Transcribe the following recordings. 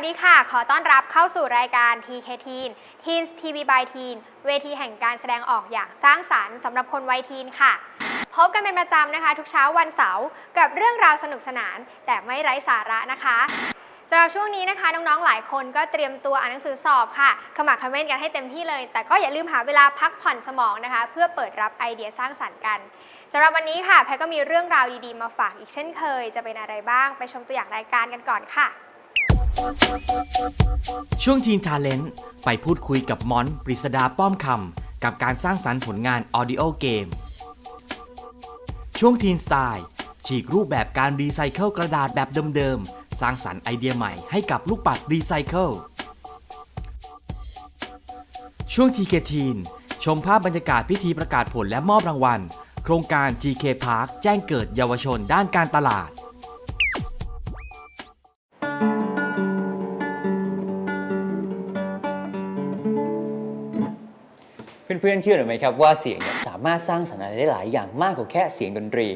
วัสดีค่ะ ขอต้อนรับเข้าสู่รายการ TK Teen Teens TV by Teen เวทีแห่งการแสดงออกอย่างสร้างสารรค์สำหรับคนวัยทีนค่ะ พบกันเป็นประจำนะคะ ทุกเช้าวันเสาร์กับเรื่องราวสนุกสนาน แต่ไม่ไร้สาระนะคะสำหรับช่วงนี้นะคะ น้องๆ หลายคนก็เตรียมตัวอ่านหนังสือสอบค่ะ ขมักเขม้นกันให้เต็มที่เลย แต่ก็อย่าลืมหาเวลาพักผ่อนสมองนะคะ เพื่อเปิดรับไอเดียสร้างสรรค์กันสำหรับวันนี้ค่ะ แพทก็มีเรื่องราวดีๆ มาฝากอีกเช่นเคย จะเป็นอะไรบ้าง ไปชมตัวอย่างรายการกันก่อนค่ะ ช่วงทีนทาเลนต์ไปพูดคุยกับมอนปริศดาป้อมคำกับการสร้างสรรค์ผลงานออดิโอเกม ช่วงทีนสไตล์ฉีกรูปแบบการรีไซเคิลกระดาษแบบเดิมๆ สร้างสรรค์ไอเดียใหม่ให้กับลูกปัดรีไซเคิล ช่วงทีเคทีนชมภาพบรรยากาศพิธีประกาศผลและมอบรางวัล โครงการ TK Park แจ้งเกิดเยาวชนด้านการตลาด เพื่อนๆเชื่อหรือไม่ครับว่าเสียงเนี่ยสามารถสร้างสรรค์อะไรได้หลายอย่างมากกว่าแค่เสียงดนตรี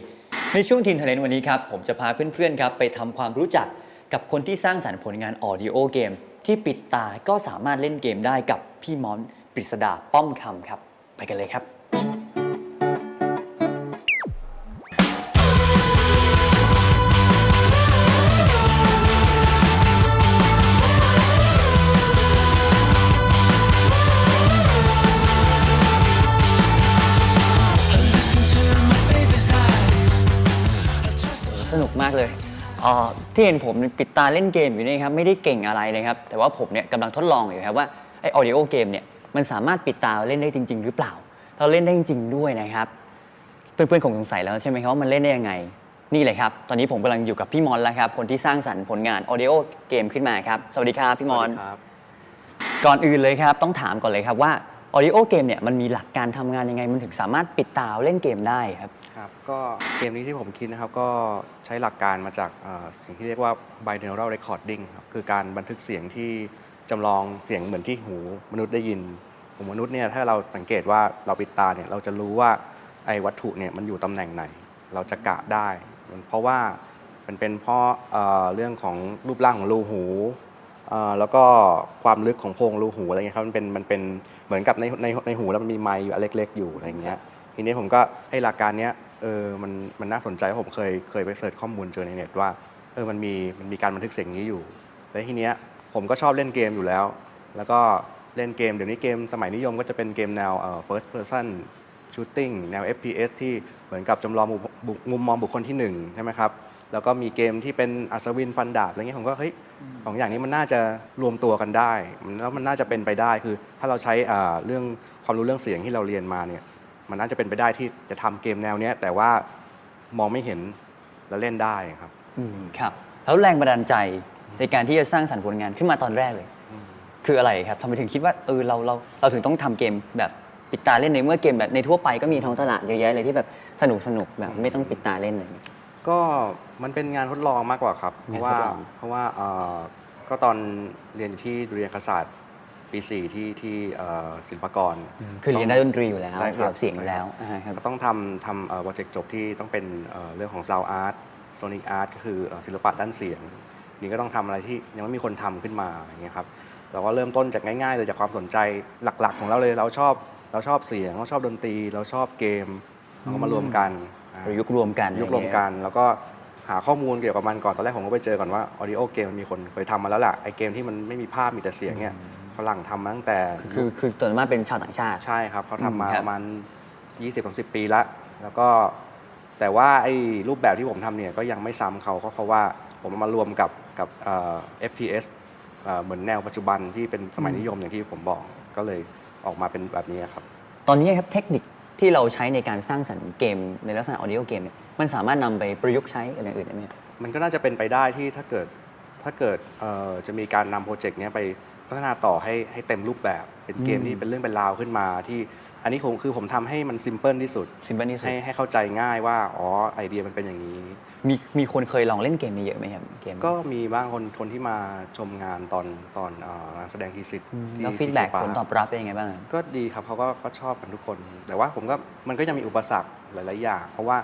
ในช่วงทีนเทเลนวันนี้ครับผมจะพาเพื่อนๆครับไปทำความรู้จักกับคนที่สร้างสรรค์ผลงานออดิโอเกม ที่ปิดตาก็สามารถเล่นเกมได้กับพี่มอนปริศดาป้อมคำครับ ไปกันเลยครับ เลยเอ่อที่เห็นผมปิดตาเล่นเกมอยู่นี่ครับไม่ได้เก่งอะไรเลยครับแต่ว่าผมเนี่ยกำลังทดลองอยู่ครับว่าไอออดิโอเกมเนี่ยมันสามารถปิดตาเล่นได้จริง ๆ หรือเปล่า เราเล่นได้จริง ๆ ด้วยนะครับ เพื่อนๆคงสงสัยแล้วใช่ไหมครับว่ามันเล่นได้ยังไง นี่เลยครับ ตอนนี้ผมกำลังอยู่กับพี่มอนแล้วครับ คนที่สร้างสรรค์ผลงานออดิโอเกมขึ้นมาครับ สวัสดีครับพี่มอนครับก่อนอื่นเลยครับ ต้องถามก่อนเลยครับว่า ออดิโอเกมเนี่ยมันมีหลักการทำงานยังไง มันถึงสามารถปิดตาเล่นเกมได้ครับ ครับ ก็เกมนี้ที่ผมคิดนะครับ ก็ใช้หลักการมาจากเอ่อสิ่งที่เรียกว่า binaural recording ครับคือการบันทึกเสียงที่จำลองเสียงเหมือนที่หูมนุษย์ได้ยิน หูมนุษย์เนี่ยถ้าเราสังเกตว่าเราปิดตาเนี่ยเราจะรู้ว่าไอ้วัตถุเนี่ยมันอยู่ตำแหน่งไหน เราจะกะได้มันเพราะว่ามันเป็นเพราะเอ่อเรื่องของรูปร่างของรูหู แล้วก็ความลึกของโพรงรูหูอะไรเงี้ยครับมันเป็นมันเป็นเหมือนกับในในในหูแล้วมันมีไมค์อยู่อันเล็กๆอยู่อะไรเงี้ยทีนี้ผมก็ไอ้หลักการเนี้ยเออมันมันน่าสนใจผมเคยเคยไปเสิร์ชข้อมูลเจอในเน็ตว่าเออมันมีมันมีการบันทึกเสียงนี้อยู่แล้วทีเนี้ยผมก็ชอบเล่นเกมอยู่แล้ว แล้วก็เล่นเกมเดี๋ยวนี้เกมสมัยนิยมก็จะเป็นเกมแนวเอ่อ first person shooting แนว FPS ที่เหมือนกับจำลองมุมมุมมองบุคคลที่หนึ่งใช่ไหมครับ แล้วก็มีเกมที่เป็นอัศวินฟันดาบอะไรเงี้ยผมก็เฮ้ยสองอย่างนี้มันน่าจะรวมตัวกันได้มันแล้วมันน่าจะเป็นไปได้คือถ้าเราใช้อ่าเรื่องความรู้เรื่องเสียงที่เราเรียนมาเนี่ยมันน่าจะเป็นไปได้ที่จะทำเกมแนวเนี้ยแต่ว่ามองไม่เห็นแล้วเล่นได้ครับอืมครับ แล้วแรงบันดาลใจในการที่จะสร้างสรรค์ผลงานขึ้นมาตอนแรกเลย คืออะไรครับทำไมถึงคิดว่าเออเราเราเราถึงต้องทำเกมแบบปิดตาเล่นในเมื่อเกมแบบในทั่วไปก็มีท้องตลาดเยอะแยะเลยที่แบบสนุกสนุกแบบไม่ต้องปิดตาเล่นเลยก็ มันเป็นงานทดลองมากกว่าครับ เพราะว่างานทดลองเพราะว่าเอ่อก็ตอนเรียนอยู่ที่ดุริยางคศาสตร์ปี4ที่ที่เอ่อศิลปากร คือเรียนได้ดนตรีอยู่แล้วได้ครับ เกี่ยวกับเสียงอยู่แล้วอ่าครับก็ต้องทำทำโปรเจกต์จบที่ต้องเป็นเอ่อเรื่องของ Sound Art Sonic Art ก็คือเอ่อศิลปะด้านเสียง นี่ก็ต้องทำอะไรที่ยังไม่มีคนทำขึ้นมาอย่างเงี้ยครับเราก็เริ่มต้นจากง่ายๆเลยจากความสนใจหลักๆ ของเราเลยเราชอบเราชอบเสียง เราชอบดนตรี เราชอบเกมเราก็มารวมกันอ่า ประยุกต์รวมกันยุครวมกันแล้วก็ หาข้อมูลเกี่ยวกับมันก่อนตอนแรกผมก็ไปเจอก่อนว่า audio เกมมันมีคนเคยทำมาแล้วล่ะไอเกมที่มันไม่มีภาพมีแต่เสียงเนี่ยฝรั่งทำมาตั้งแต่คือคือส่วนมากเป็นชาวต่างชาติ ใช่ครับเขาทำมาอืมครับประมาณ 20-30 ปีละ แล้วก็แต่ว่าไอ้รูปแบบที่ผมทำเนี่ยก็ยังไม่ซ้ำเขาก็เพราะว่าผมเอามารวมกับกับเอ่อ FPS เอ่อเหมือนแนวปัจจุบันที่เป็นสมัยนิยมอย่างที่ผมบอกก็เลยออกมาเป็นแบบนี้ครับ ตอนนี้ครับเทคนิค ที่เราใช้ในการสร้างสรรค์เกมในลักษณะออดิโอเกมเนี่ยมันสามารถนำไปประยุกต์ใช้กับอย่างอื่นได้ไหมครับ มันก็น่าจะเป็นไปได้ที่ถ้าเกิดถ้าเกิดเอ่อจะมีการนำโปรเจกต์เนี้ยไป พัฒนาต่อให้ให้เต็มรูปแบบ เป็นเกมอืมที่เป็นเรื่องเป็นราวขึ้นมาที่อันนี้ผมคือผมทำให้มันซิมเพิลที่สุดซิมเปิลที่สุด ให้ให้เข้าใจง่ายว่าอ๋อไอเดียมันเป็นอย่างนี้ มีมีคนเคยลองเล่นเกมนี้เยอะไหมครับเกมก็มีบ้างคนคนที่มาชมงานตอนตอนเอ่องานแสดงทีสิทธิ์อืมที่แล้วฟีดแบ็กที่ผลตอบรับเป็นยังไงบ้างครับก็ดีครับเขาก็ก็ชอบกันทุกคน แต่ว่าผมก็มันก็ยังมีอุปสรรคหลาย ๆ อย่าง เพราะว่า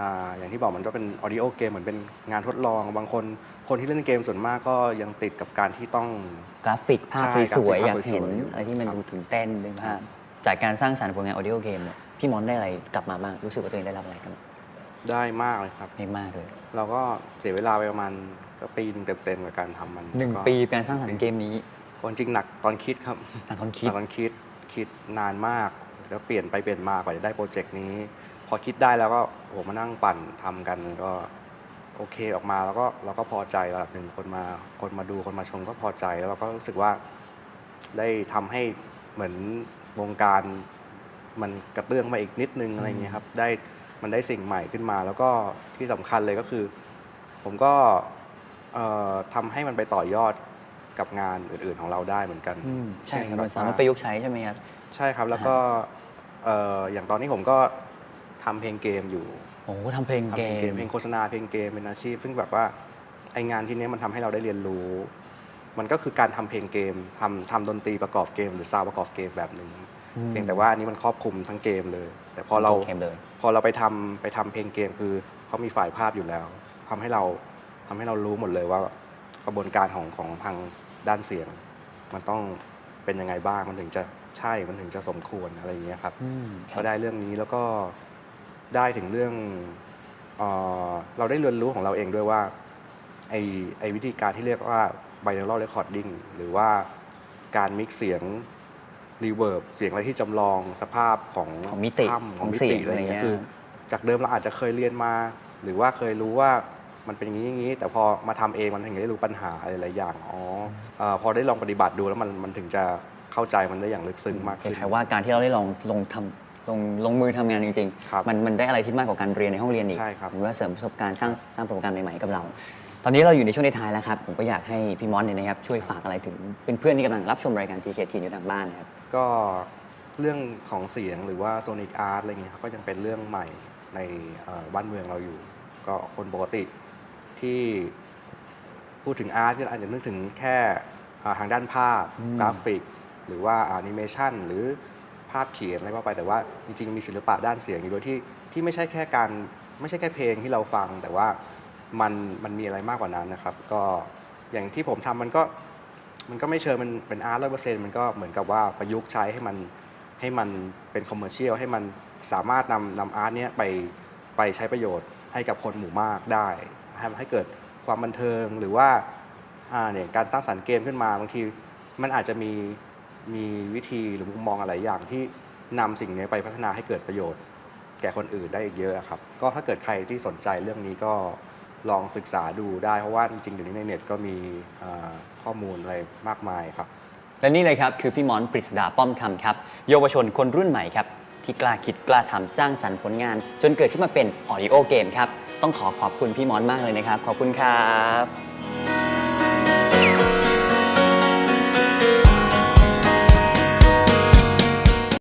อ่าอย่างที่บอกมันก็เป็นออดิโอเกมเหมือนเป็นงานทดลอง บางคนคนที่เล่นเกมส่วนมากก็ยังติดกับการที่ต้องกราฟิกภาพใช่สวยกๆราอฟิยากกเห็นภาพสวยๆอะไรที่มันครับดูถึงเต้นด้วยภาพจากการสร้างสรรค์ผลงานออดิโอเกมเนี่ยพี่มอนได้อะไรกลับมาบ้างรู้สึกว่าตัวเองได้รับอะไรกันได้มากเลยครับได้มากเลย เราก็เสียเวลาไปประมาณก็ปีหนึงเต็มๆกับการทำมันหนึ่งก็ปีการสร้างสรรค์เกมนี้ความจริงหนักตอนคิดครับหนักตอนคิดตอนคิดคิดนานมาก แล้วเปลี่ยนไปเปลี่ยนมากว่าจะได้โปรเจกต์นี้ พอคิดได้แล้วก็โอ้โหมานั่งปั่นทำกันก็โอเคออกมาแล้วก็เราก็พอใจระดับหนึ่งคนมาคนมาดูคนมาชมก็พอใจแล้วเราก็รู้สึกว่าได้ทำให้เหมือนวงการมันกระเตื้องมาอีกนิดนึงอะไรอย่างเงี้ยครับได้มันได้สิ่งใหม่ขึ้นมา แล้วก็ที่สำคัญเลยก็คือ ผมก็เอ่อทำให้มันไปต่อยอดกับงานอื่น ๆของเราได้เหมือนกันอืมใช่ครับเนมันสามารถแบบว่ประยุกต์ใช้ใช่ไหมครับ ใช่ครับแล้วก็เอ่ออย่างตอนนี้ผมก็ ทำเพลงเกมอยู่โอ้โหทำเพลงทำเกเพลงเกมม เพลงโฆษณาเพลงเกมเป็นอาชีพ ซึ่งแบบว่าไองานที่เนี้ยมันทำให้เราได้เรียนรู้ มันก็คือการทำเพลงเกมทำทำดนตรีประกอบเกม หรือซาวด์ประกอบเกมแบบหนึ่งอืม เพียงแต่ว่าอันนี้มันครอบคลุมทั้งเกมเลย แต่พอเรา เกมเลย พอเราไปทำไปทำเพลงเกมคือเขามีฝ่ายภาพอยู่แล้วทำให้เราทำให้เรารู้หมดเลยว่ากระบวนการของของทางด้านเสียง มันต้องเป็นยังไงบ้างมันถึงจะใช่มันถึงจะสมควรอะไรอย่างเงี้ยครับอืมครัก็บได้เรื่องนี้แล้วก็ ได้ถึงเรื่องเออเราได้เรียนรู้ของเราเองด้วยว่าไอไอวิธีการที่เรียกว่า binaural recording หรือว่าการมิกเสียงรีเวิร์บเสียงอะไรที่จำลองสภาพของของมิติถ้ำของมิของเสีติยงอะไรเงี้อะไรเงี้ยยคือ จากเดิมเราอาจจะเคยเรียนมา หรือว่าเคยรู้ว่ามันเป็นอย่างนี้อย่างนี้ แต่พอมาทำเองมันถึงได้รู้ปัญหาอะไรหลายอย่างอ๋อเอ่อพอได้ลองปฏิบัติดูแล้วมันมันถึงจะเข้าใจมันได้อย่างลึกซึ้งมากคขึ้น ล้ายๆว่าการที่เราได้ลองลงทำ ลงลงมือทำงานจริงครับๆ มันมันได้อะไรที่มากกว่าการเรียนในห้องเรียนอีกใช่ครับหรือว่าเสริมประสบการณ์สร้างสร้างประสบการณ์ใหม่ๆกับเรา ตอนนี้เราอยู่ในช่วงท้ายๆแล้วครับ ผมก็อยากให้พี่มอนเนี่ยนะครับช่วยฝากอะไรถึงเป็นเพื่อนๆที่กำลังรับชมรายการทีเคทีอยู่ทางบ้านนะครับ ก็เรื่องของเสียงหรือว่าโซนิกอาร์ตอะไรเงี้ยครับก็ยังเป็นเรื่องใหม่ในเอ่อบ้านเมืองเราอยู่ ก็คนปกติที่พูดถึงอาร์ตก็อาจจะนึกถึงแค่อ่าทางด้านภาพอืมกราฟิก หรือว่าแอนิเมชันหรือ ภาพเขียนอะไรว่าไปแต่ว่าจริงๆมีศิลปะด้านเสียงอยู่ด้วยที่ที่ไม่ใช่แค่การไม่ใช่แค่เพลงที่เราฟัง แต่ว่ามันมันมีอะไรมากกว่านั้นนะครับ ก็อย่างที่ผมทำมันก็มันก็ไม่เชิงเป็นเป็นอาร์ตร้อยเปอร์เซ็นต์มันก็เหมือนกับว่าประยุกต์ใช้ให้มันให้มันเป็นคอมเมอร์เชียลให้มันสามารถนำนำอาร์ตเนี้ยไปไปใช้ประโยชน์ให้กับคนหมู่มากได้ให้ให้เกิดความบันเทิงหรือว่าอ่าเนี่ยการสร้างสรรค์เกมขึ้นมาบางทีมันอาจจะมี มีวิธีหรือมุมมองอะไรอย่างที่นำสิ่งนี้ไปพัฒนาให้เกิดประโยชน์ แก่คนอื่นได้อีกเยอะครับ ก็ถ้าเกิดใครที่สนใจเรื่องนี้ก็ลองศึกษาดูได้ เพราะว่าจริงๆเดี๋ยวนี้ในเน็ตก็มีเอ่อข้อมูลอะไรมากมายครับ และนี่เลยครับคือพี่มอนปริศดาป้อมคำครับ เยาวชนคนรุ่นใหม่ครับ ที่กล้าคิดกล้าทำสร้างสรรค์ผลงาน จนเกิดขึ้นมาเป็นออดิโอเกมครับ ต้องขอขอบคุณพี่มอนมากเลยนะครับ ขอบคุณครับ